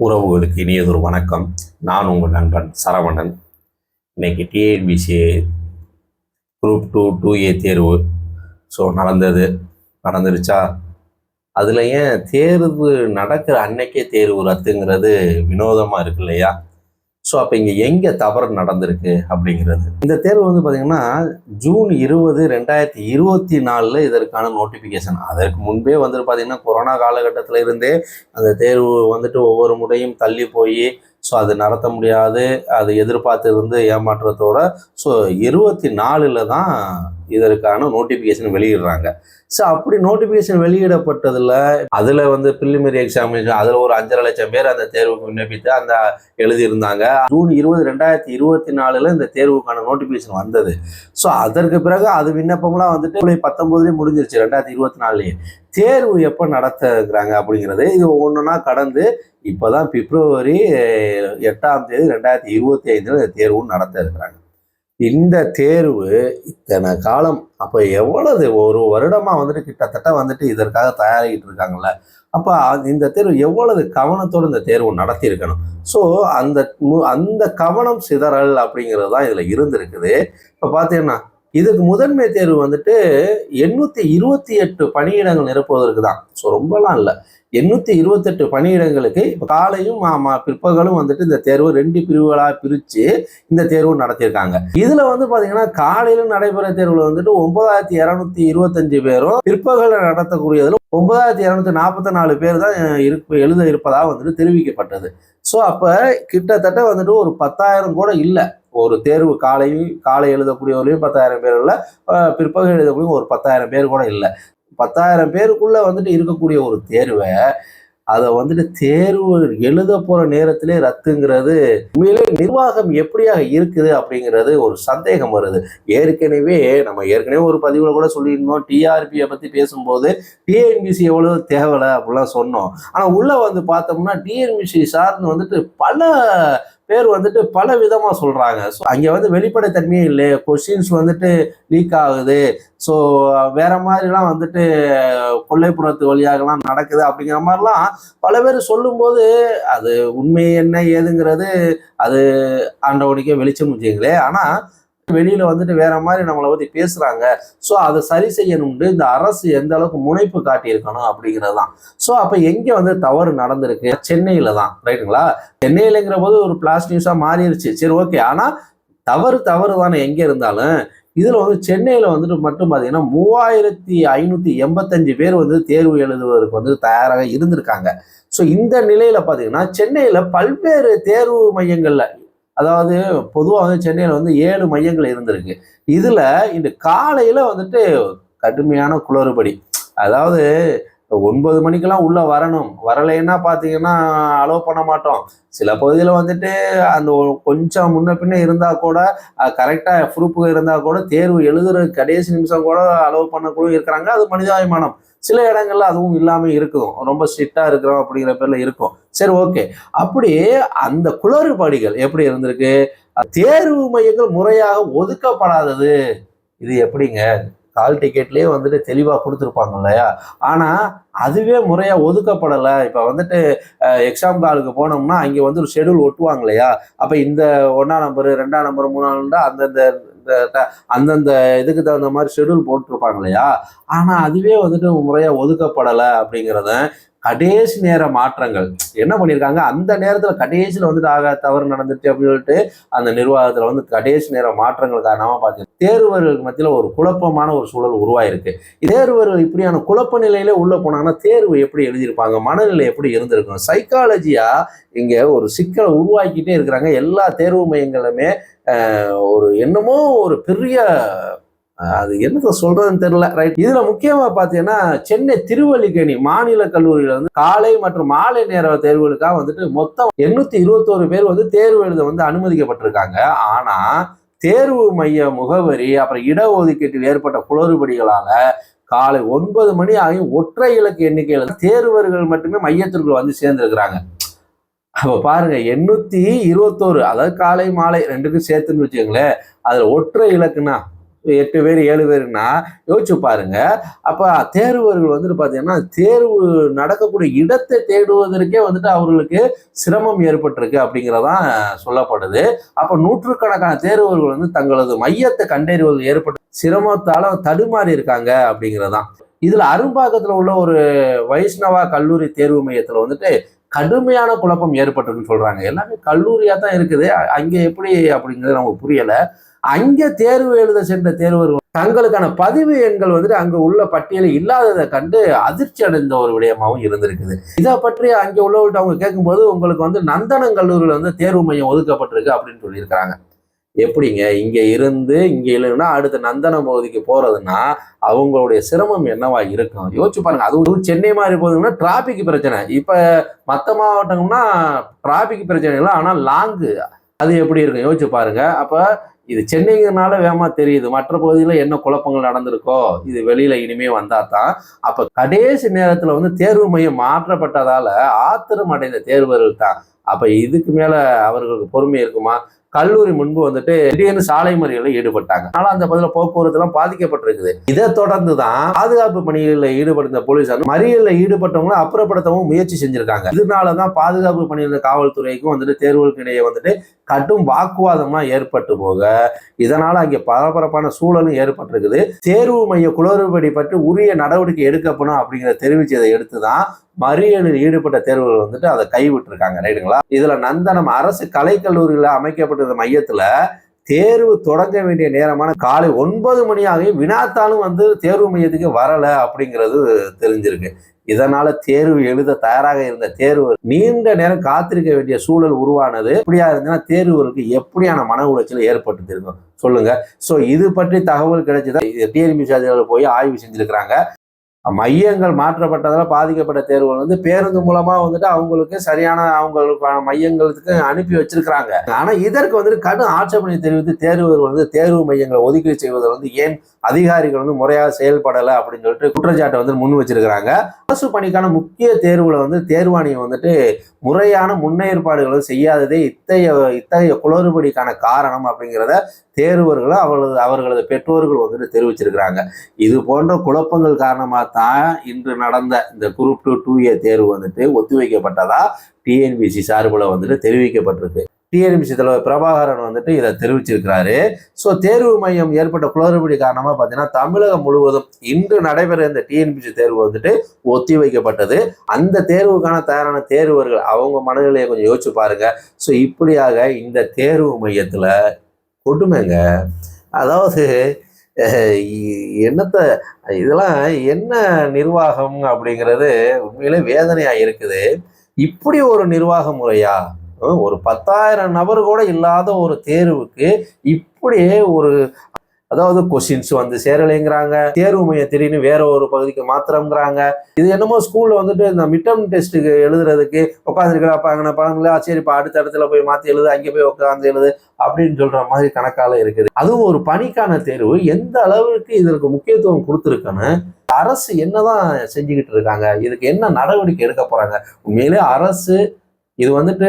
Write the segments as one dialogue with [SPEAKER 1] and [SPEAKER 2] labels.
[SPEAKER 1] உறவுகளுக்கு இனியதொரு வணக்கம். நான் உங்கள் நண்பன் சரவணன். இன்றைக்கி TNPSC group two two A தேர்வு. ஸோ நடந்தது. நடந்துருச்சா? அதில் ஏன் தேர்வு நடக்கிற அன்னைக்கே தேர்வு ரத்துங்கிறது வினோதமாக இருக்கு இல்லையா ஸோ அப்போ இங்கே எங்கே தவறு நடந்திருக்கு அப்படிங்கிறது. இந்த தேர்வு வந்து பார்த்திங்கன்னா ஜூன் இருபது ரெண்டாயிரத்தி இருபத்தி நாலில் இதற்கான நோட்டிஃபிகேஷன் அதற்கு முன்பே வந்துட்டு பார்த்திங்கன்னா கொரோனா காலகட்டத்தில் இருந்தே அந்த தேர்வு வந்துட்டு ஒவ்வொரு முறையும் தள்ளி போய் ஸோ அது நடத்த முடியாது. அது எதிர்பார்த்து இருந்து ஏமாற்றத்தோட ஸோ இருபத்தி நாலில் தான் இதற்கான நோட்டிஃபிகேஷன் வெளியிடுறாங்க. ஸோ அப்படி நோட்டிஃபிகேஷன் வெளியிடப்பட்டதில் அதில் வந்து ப்ரிலிமினரி எக்ஸாமினேஷன் அதில் ஒரு அஞ்சரை லட்சம் பேர் அந்த தேர்வுக்கு விண்ணப்பித்து அந்த எழுதியிருந்தாங்க. ஜூன் இருபது ரெண்டாயிரத்தி இருபத்தி நாலில் இந்த தேர்வுக்கான நோட்டிஃபிகேஷன் வந்தது. ஸோ அதற்கு பிறகு அது விண்ணப்பம்லாம் வந்துட்டு ஜூலை பத்தொம்போதுலேயே முடிஞ்சிருச்சு ரெண்டாயிரத்தி இருபத்தி நாலுலேயே. தேர்வு எப்போ நடத்துகிறாங்க அப்படிங்கிறது இது ஒவ்வொன்றா கடந்து இப்போ தான் பிப்ரவரி எட்டாம் தேதி ரெண்டாயிரத்தி இருபத்தி ஐந்தில் இந்த நடத்த இருக்கிறாங்க. இந்த தேர்வு இத்தனை காலம் அப்போ எவ்வளவு ஒரு வருடமாக வந்துட்டு கிட்டத்தட்ட வந்துட்டு இதற்காக தயாராகிட்டு இருக்காங்கல்ல? அப்போ இந்த தேர்வு எவ்வளவு கவனத்தோடு இந்த தேர்வு நடத்தியிருக்கணும்? ஸோ அந்த மு- அந்த கவனம் சிதறல் அப்படிங்கிறது தான் இதில் இருந்திருக்குது. இப்போ பார்த்தீங்கன்னா இதுக்கு முதன்மை தேர்வு வந்துட்டு எண்ணூற்றி இருபத்தி எட்டு பணியிடங்கள் நிரப்புவதற்கு தான். ஸோ ரொம்பலாம் இல்லை. எண்ணூற்றி இருபத்தெட்டு பணியிடங்களுக்கு இப்போ காலையும் பிற்பகலும் வந்துட்டு இந்த தேர்வு ரெண்டு பிரிவுகளாக பிரித்து இந்த தேர்வு நடத்தியிருக்காங்க. இதில் வந்து பார்த்தீங்கன்னா காலையில் நடைபெற தேர்வில் வந்துட்டு ஒன்பதாயிரத்தி இரநூத்தி இருபத்தஞ்சு பேரும் பிற்பகலில் நடத்தக்கூடியதில் ஒன்பதாயிரத்தி இரநூத்தி நாற்பத்தி நாலு பேர் தான் இருப்ப எழுத இருப்பதாக வந்துட்டு தெரிவிக்கப்பட்டது. ஸோ அப்போ கிட்டத்தட்ட வந்துட்டு ஒரு பத்தாயிரம் கூட இல்லை. ஒரு தேர்வு காலையும் காலை எழுதக்கூடியவர்களையும் பத்தாயிரம் பேர் இல்லை பிற்பகல் எழுதக்கூடிய ஒரு பத்தாயிரம் பேர் கூட இல்லை. பத்தாயிரம் பேருக்குள்ளே வந்துட்டு இருக்கக்கூடிய ஒரு தேர்வை அதை வந்துட்டு தேர்வு எழுத போகிற நேரத்திலே ரத்துங்கிறது உண்மையிலே நிர்வாகம் எப்படியாக இருக்குது அப்படிங்கிறது ஒரு சந்தேகம் வருது. ஏற்கனவே நம்ம ஏற்கனவே ஒரு பதிவில் கூட சொல்லியிருந்தோம். டிஆர்பியை பற்றி பேசும்போது டிஎன்பிசி எவ்வளோ தேவையில்ல அப்படிலாம் சொன்னோம். ஆனால் உள்ளே வந்து பார்த்தோம்னா டிஎன்பிசி சார்ந்து வந்துட்டு பல பேர் வந்துட்டு பல விதமாக சொல்கிறாங்க ஸோ அங்கே வந்து வெளிப்படைத்தன்மையே இல்லை. கொஷின்ஸ் வந்துட்டு லீக் ஆகுது. ஸோ வேற மாதிரிலாம் வந்துட்டு கொல்லைப்புறத்து வழியாகலாம் நடக்குது அப்படிங்கிற மாதிரிலாம் பல பேர் சொல்லும்போது அது உண்மை என்ன ஏதுங்கிறது அது ஆண்டவனுக்கே வெளிச்சம் வச்சுங்களே ஆனால் வெளியில வந்துட்டு வேற மாதிரி நம்மளை பத்தி பேசுறாங்க. ஸோ அதை சரி செய்யணும்னு இந்த அரசு எந்த அளவுக்கு முனைப்பு காட்டியிருக்கணும் அப்படிங்கிறது தான் ஸோ அப்போ எங்கே வந்து தவறு நடந்திருக்கு? சென்னையில தான் ரைட்டுங்களா சென்னையிலங்கிற போது ஒரு பிளாஸ் நியூஸா மாறிடுச்சு சரி ஓகே ஆனா தவறு தவறு தானே. எங்கே இருந்தாலும் இதுல வந்து சென்னையில வந்துட்டு மட்டும் பார்த்தீங்கன்னா மூவாயிரத்தி ஐநூத்தி எண்பத்தஞ்சு பேர் வந்து தேர்வு எழுதுவதற்கு வந்து தயாராக இருந்திருக்காங்க. ஸோ இந்த நிலையில பார்த்தீங்கன்னா சென்னையில பல்வேறு தேர்வு மையங்கள்ல அதாவது பொதுவாக வந்து சென்னையில் வந்து ஏழு மையங்கள் இருந்திருக்கு. இதில் இந்த காலையில் வந்துட்டு கடுமையான குளறுபடி. அதாவது ஒன்பது மணிக்கெல்லாம் உள்ளே வரணும். வரலைன்னா பார்த்தீங்கன்னா அலோவ் பண்ண மாட்டோம். சில பகுதியில் வந்துட்டு அந்த கொஞ்சம் முன்ன பின்ன இருந்தால் கூட கரெக்டாக ப்ரூஃப் இருந்தால் கூட தேர்வு எழுதுற கடைசி நிமிஷம் கூட அலோவ் பண்ணக்கூட இருக்கிறாங்க. அது மனிதாபிமானம். சில இடங்கள்ல அதுவும் இல்லாமல் இருக்கும். ரொம்ப ஸ்ட்ரிக்டாக இருக்கிறோம் அப்படிங்கிற பேர்ல இருக்கும். சரி ஓகே அப்படி அந்த குளறுபடிகள் எப்படி இருந்திருக்கு? தேர்வு மையங்கள் முறையாக ஒதுக்கப்படாதது. இது எப்படிங்க? கால் டிக்கெட்லயே வந்துட்டு தெளிவாக கொடுத்துருப்பாங்க இல்லையா? ஆனால் அதுவே முறையாக ஒதுக்கப்படலை. இப்போ வந்துட்டு எக்ஸாம் காலுக்கு போனோம்னா அங்கே வந்து ஒரு ஷெடியூல் ஒட்டுவாங்க இல்லையா? அப்போ இந்த ஒன்றாம் நம்பர் ரெண்டாம் நம்பர் மூணாம் நம்பர் அந்தந்த அந்தந்த இதுக்கு தகுந்த மாதிரி ஷெடியூல் போட்டிருப்பாங்க இல்லையா ஆனால் அதுவே வந்துட்டு முறையாக ஒதுக்கப்படலை அப்படிங்கிறத கடைசி நேர மாற்றங்கள். என்ன பண்ணியிருக்காங்க அந்த நேரத்தில் கடைசியில் வந்துட்டு ஆக தவறு நடந்துச்சு அப்படின்னு சொல்லிட்டு அந்த நிர்வாகத்தில் வந்து கடைசி நேர மாற்றங்கள் காரணமாக பார்த்தீங்கன்னா தேர்வர்களுக்கு மத்தியில் ஒரு குழப்பமான ஒரு சூழல் உருவாயிருக்கு. தேர்வர்கள் இப்படியான குழப்ப நிலையிலே உள்ளே போனாங்கன்னா தேர்வு எப்படி எழுதியிருப்பாங்க? மனநிலை எப்படி இருந்திருக்கும்? சைக்காலஜியாக இங்கே ஒரு சிக்கலை உருவாக்கிட்டே இருக்கிறாங்க. எல்லா தேர்வு மையங்களுமே ஒரு என்னமோ ஒரு பெரிய அது என்னத்தை சொல்றதுன்னு தெரியல ரைட் இதுல முக்கியமா பாத்தீங்கன்னா சென்னை திருவல்லிக்கேணி மாநில கல்லூரியில வந்து காலை மற்றும் மாலை நேர தேர்வுகளுக்காக வந்துட்டு மொத்தம் எண்ணூத்தி இருபத்தோரு பேர் வந்து தேர்வு எழுத வந்து அனுமதிக்கப்பட்டிருக்காங்க. ஆனா தேர்வு மைய முகவரி அப்புறம் இடஒதுக்கீட்டில் ஏற்பட்ட குளறுபடிகளால காலை ஒன்பது மணி ஆகியும் ஒற்றை இலக்கு எண்ணிக்கையில் தேர்வர்கள் மட்டுமே மையத்திற்குள் வந்து சேர்ந்திருக்கிறாங்க. அப்போ பாருங்க எண்ணூத்தி இருபத்தோரு அதாவது காலை மாலை ரெண்டுக்கும் சேர்த்துன்னு வச்சுக்கோங்களேன். அதுல ஒற்றை இலக்குனா எட்டு பேர் ஏழு பேருன்னா யோசிச்சு பாருங்க. அப்போ தேர்வர்கள் வந்துட்டு பார்த்தீங்கன்னா தேர்வு நடக்கக்கூடிய இடத்தை தேடுவதற்கே வந்துட்டு அவர்களுக்கு சிரமம் ஏற்பட்டிருக்கு அப்படிங்கிறதான் சொல்லப்படுது. அப்போ நூற்றுக்கணக்கான தேர்வர்கள் வந்து தங்களது மையத்தை கண்டறிவது ஏற்பட்ட சிரமத்தால தடுமாறி இருக்காங்க அப்படிங்கிறதான் இதில் அரும்பாக்கத்தில் உள்ள ஒரு வைஷ்ணவா கல்லூரி தேர்வு மையத்தில் வந்துட்டு கடுமையான குழப்பம் ஏற்பட்டுன்னு சொல்றாங்க. எல்லாமே கல்லூரியா தான் இருக்குது. அங்கே எப்படி அப்படிங்கிறது நமக்கு புரியல. அங்கே தேர்வு எழுத சென்ற தேர்வர்கள் தங்களுக்கான பதிவு எண்கள் வந்துட்டு அங்கே உள்ள பட்டியலில் இல்லாததை கண்டு அதிர்ச்சி அடைந்த ஒரு விடயமாகவும் இருந்திருக்குது. இதை பற்றி அங்கே உள்ளவர்கிட்ட அவங்க கேட்கும்போது உங்களுக்கு வந்து நந்தனம் கல்லூரியில் வந்து தேர்வு மையம் ஒதுக்கப்பட்டிருக்கு அப்படின்னு சொல்லியிருக்கிறாங்க. எப்படிங்க? இங்க இருந்து இங்க இல்லைன்னா அடுத்த நந்தனம் பகுதிக்கு போறதுன்னா அவங்களுடைய சிரமம் என்னவா இருக்கும்? யோசிச்சு பாருங்க. அதுவும் சென்னை மாதிரி போகுதுன்னா டிராபிக் பிரச்சனை. இப்ப மற்ற மாவட்டங்கள்னா டிராபிக் பிரச்சனை இல்லை. ஆனா லாங்கு அது எப்படி இருக்கும்? யோசிச்சு பாருங்க. அப்ப இது சென்னைங்கிறனால வேகமா தெரியுது. மற்ற பகுதியில் என்ன குழப்பங்கள் நடந்திருக்கோ இது வெளியில இனிமே வந்தா தான் அப்ப கடைசி நேரத்துல வந்து தேர்வு மையம் மாற்றப்பட்டதால ஆத்திரம் அடைந்த தேர்வர்கள் தான். அப்ப இதுக்கு மேல அவர்களுக்கு பொறுமை இருக்குமா? கல்லூரி முன்பு வந்துட்டு திடீர்னு சாலை மறியலில் ஈடுபட்டாங்க. ஆனால் அந்த பகுதியில் போக்குவரத்து எல்லாம் பாதிக்கப்பட்டிருக்குது. இதை தொடர்ந்து தான் பாதுகாப்பு பணிகளில் ஈடுபட்ட போலீசார் மறியலில் ஈடுபட்டவங்களை அப்புறப்படுத்தவும் முயற்சி செஞ்சிருக்காங்க. இதனால தான் பாதுகாப்பு பணியில் காவல்துறைக்கும் வந்துட்டு தேர்வுகளுக்கு இடையே வந்துட்டு கடும் வாக்குவாதம்லாம் ஏற்பட்டு போக இதனால அங்கே பரபரப்பான சூழலும் ஏற்பட்டிருக்குது. தேர்வு மைய குளறுபடி பற்றி உரிய நடவடிக்கை எடுக்கப்படும் அப்படிங்கிற தெரிவித்ததை எடுத்து தான் மறியலில் ஈடுபட்ட தேர்வுகள் வந்துட்டு அதை கைவிட்டிருக்காங்க ரைட்டுங்களா? இதுல நந்தனம் அரசு கலைக்கல்லூரியில் அமைக்கப்பட்டிருந்த மையத்துல தேர்வு தொடங்க வேண்டிய நேரமான காலை ஒன்பது மணி ஆகியும் வினாத்தாலும் வந்து தேர்வு மையத்துக்கு வரல அப்படிங்கிறது தெரிஞ்சிருக்கு. இதனால தேர்வு எழுத தயாராக இருந்த தேர்வு நீண்ட நேரம் காத்திருக்க வேண்டிய சூழல் உருவானது. இப்படியா இருந்ததுன்னா தேர்வுகளுக்கு எப்படியான மன உளைச்சல் ஏற்பட்டு இருக்கும்? சொல்லுங்க. ஸோ இது பற்றி தகவல் கிடைச்சதா? டிஎன்பிசி அதிகாரிகள் போய் ஆய்வு செஞ்சிருக்கிறாங்க. மையங்கள் மாற்றப்பட்டதால் பாதிக்கப்பட்ட தேர்வுகள் வந்து பேருந்து மூலமா வந்துட்டு அவங்களுக்கு சரியான அவங்களுக்கான மையங்களுக்கு அனுப்பி வச்சிருக்கிறாங்க. ஆனா இதற்கு வந்துட்டு கடும் ஆட்சேபனை தெரிவித்து தேர்வுகள் வந்து தேர்வு மையங்களை ஒதுக்கீடு செய்வதில் வந்து ஏன் அதிகாரிகள் வந்து முறையாக செயல்படலை அப்படின்னு சொல்லிட்டு குற்றச்சாட்டை வந்து முன் வச்சிருக்கிறாங்க. அரசு பணிக்கான முக்கிய தேர்வுல வந்து தேர்வாணி வந்துட்டு முறையான முன்னேற்பாடுகள் செய்யாததே இத்தகைய இத்தகைய குளறுபடிக்கான காரணம் அப்படிங்கிறத தேர்வர்களை அவர்களது அவர்களது பெற்றோர்கள் வந்துட்டு தெரிவிச்சிருக்கிறாங்க. இது போன்ற குழப்பங்கள் காரணமாக தான் இன்று நடந்த இந்த குரூப் டூ டூ ஏ தேர்வு வந்துட்டு ஒத்திவைக்கப்பட்டதா? டிஎன்பிசி சார்பில் வந்துட்டு தெரிவிக்கப்பட்டிருக்கு. டிஎன்பிசி தலைவர் பிரபாகரன் வந்துட்டு இதை தெரிவிச்சிருக்கிறாரு. ஸோ தேர்வு மையம் ஏற்பட்ட குளறுபடி காரணமாக பார்த்தீங்கன்னா தமிழகம் முழுவதும் இன்று நடைபெற இந்த டிஎன்பிசி தேர்வு வந்துட்டு ஒத்தி வைக்கப்பட்டது அந்த தேர்வுக்கான தயாரான தேர்வர்கள் அவங்க மனநிலையை கொஞ்சம் யோசிச்சு பாருங்க. ஸோ இப்படியாக இந்த தேர்வு மையத்தில் கொடுமைங்க. அதாவது என்னத்த இதெல்லாம் என்ன நிர்வாகம் அப்படிங்கிறது உண்மையிலே வேதனையா இருக்குது. இப்படி ஒரு நிர்வாக முறையா? ஒரு பத்தாயிரம் நபர் கூட இல்லாத ஒரு தேர்வுக்கு இப்படி ஒரு அதாவது கொஸ்டின்ஸ் வந்து சேரலைங்கிறாங்க. தேர்வு மையம் திடீர்னு வேற ஒரு பகுதிக்கு மாத்திரம்ங்கிறாங்க. இது என்னமோ ஸ்கூல்ல வந்துட்டு இந்த மிட்டம் டெஸ்ட்டுக்கு எழுதுறதுக்கு உட்காந்துருக்கா பாங்கின பழங்களா சரிப்பா அடுத்த இடத்துல போய் மாத்தி எழுது அங்கே போய் உட்காந்து எழுது அப்படின்னு சொல்ற மாதிரி கணக்கால இருக்குது. அதுவும் ஒரு பணிக்கான தேர்வு எந்த அளவுக்கு இதற்கு முக்கியத்துவம் கொடுத்துருக்குன்னு அரசு என்னதான் செஞ்சுக்கிட்டு இருக்காங்க இதுக்கு என்ன நடவடிக்கை எடுக்க போறாங்க உண்மையிலே அரசு இது வந்துட்டு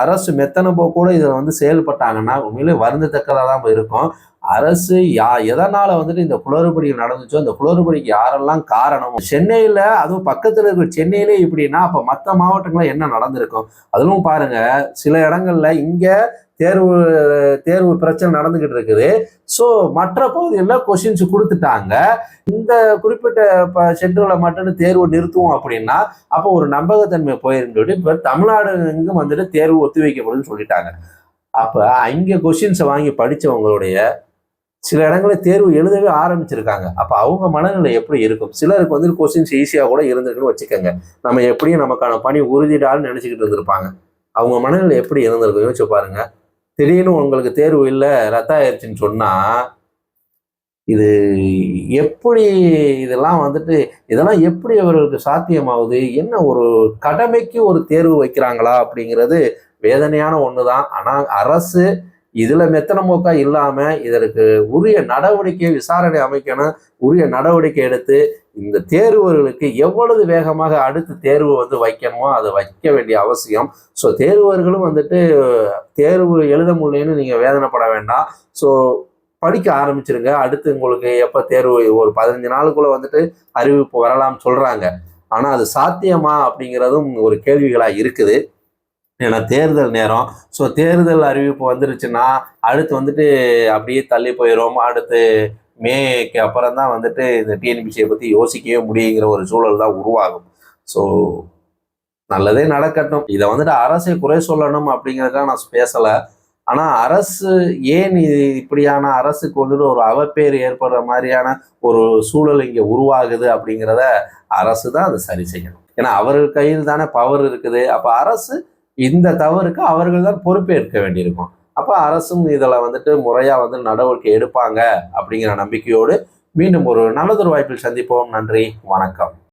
[SPEAKER 1] அரசு மெத்தனப்போ போக்கூட இதில் வந்து செயல்பட்டாங்கன்னா உண்மையிலே வருந்தத்தக்கதாக தான் இருக்கும் அரசு யா எதனால வந்துட்டு இந்த குளறுபடி நடந்துச்சோ அந்த குளறுபடிக்கு யாரெல்லாம் காரணம்? சென்னையில அதுவும் பக்கத்துல இருக்கிற சென்னையிலே இப்படின்னா அப்ப மற்ற மாவட்டங்கள்ல என்ன நடந்திருக்கும்? அதுவும் பாருங்க சில இடங்கள்ல இங்க தேர்வு தேர்வு பிரச்சனை நடந்துகிட்டு இருக்குது. ஸோ மற்ற பகுதிகளில் கொஷின்ஸ் கொடுத்துட்டாங்க. இந்த குறிப்பிட்ட ப சென்டரில் மட்டும் தேர்வு நிறுத்துவோம் அப்படின்னா அப்போ ஒரு நம்பகத்தன்மை போயிருந்துட்டு இப்போ தமிழ்நாடு எங்கும் வந்துட்டு தேர்வு ஒத்தி வைக்கப்படுதுன்னு சொல்லிட்டாங்க. அப்போ அங்கே கொஷின்ஸை வாங்கி படித்தவங்களுடைய சில இடங்களில் தேர்வு எழுதவே ஆரம்பிச்சிருக்காங்க. அப்போ அவங்க மனநிலை எப்படி இருக்கும்? சிலருக்கு வந்து கொஸ்டின்ஸ் ஈஸியாக கூட இருந்திருக்குன்னு வச்சுக்கோங்க. நம்ம எப்படியும் நமக்கான பணி உறுதிடான்னு நினச்சிக்கிட்டு இருந்திருப்பாங்க. அவங்க மனநிலை எப்படி இருந்திருக்கும்? யோசிச்சு பாருங்க. திடீர்னு உங்களுக்கு தேர்வு இல்லை ரத்தாயிருச்சுன்னு சொன்னால் இது எப்படி இதெல்லாம் வந்துட்டு இதெல்லாம் எப்படி அவர்களுக்கு சாத்தியமாகுது? என்ன ஒரு கடமைக்கு ஒரு தேர்வு வைக்கிறாங்களா அப்படிங்கிறது வேதனையான ஒன்று தான் ஆனால் அரசு இதில் மெத்தன போக்கா இல்லாமல் இதற்கு உரிய நடவடிக்கை விசாரணை அமைக்கணும். உரிய நடவடிக்கை எடுத்து இந்த தேர்வர்களுக்கு எவ்வளவு வேகமாக அடுத்து தேர்வு வந்து வைக்கணுமோ அதை வைக்க வேண்டிய அவசியம். ஸோ தேர்வர்களும் வந்துட்டு தேர்வு எழுத முடியலன்னு நீங்கள் வேதனைப்பட வேண்டாம். ஸோ படிக்க ஆரம்பிச்சிருங்க. அடுத்து உங்களுக்கு எப்போ தேர்வு ஒரு பதினஞ்சு நாளுக்குள்ள வந்துட்டு அறிவிப்பு வரலாம்னு சொல்றாங்க. ஆனால் அது சாத்தியமா அப்படிங்கிறதும் ஒரு கேள்விகளாக இருக்குது. ஏன்னா தேர்தல் நேரம். ஸோ தேர்தல் அறிவிப்பு வந்துருச்சுன்னா அடுத்து வந்துட்டு அப்படியே தள்ளி போயிடும் அடுத்து மேக்கு அப்புறம் தான் வந்துட்டு இந்த டிஎன்பிசியை பற்றி யோசிக்கவே முடியுங்கிற ஒரு சூழல் தான் உருவாகும். ஸோ நல்லதே நடக்கட்டும். இதை வந்துட்டு அரசை குறை சொல்லணும் அப்படிங்கிறதுக்காக நான் பேசலை. ஆனால் அரசு ஏன் இது இப்படியான அரசுக்கு வந்துட்டு ஒரு அவப்பேர் ஏற்படுற மாதிரியான ஒரு சூழல் இங்கே உருவாகுது அப்படிங்கிறத அரசு தான் அதை சரி செய்யணும். ஏன்னா அவர்கள் கையில் தானே பவர் இருக்குது. அப்போ அரசு இந்த தவறுக்கு அவர்கள் தான் பொறுப்பேற்க வேண்டியிருக்கும். அப்போ அரசும் இதில் வந்துட்டு முறையாக வந்து நடவடிக்கை எடுப்பாங்க அப்படிங்கிற நம்பிக்கையோடு மீண்டும் ஒரு நல்லதொரு வாய்ப்பில் சந்திப்போம். நன்றி. வணக்கம்.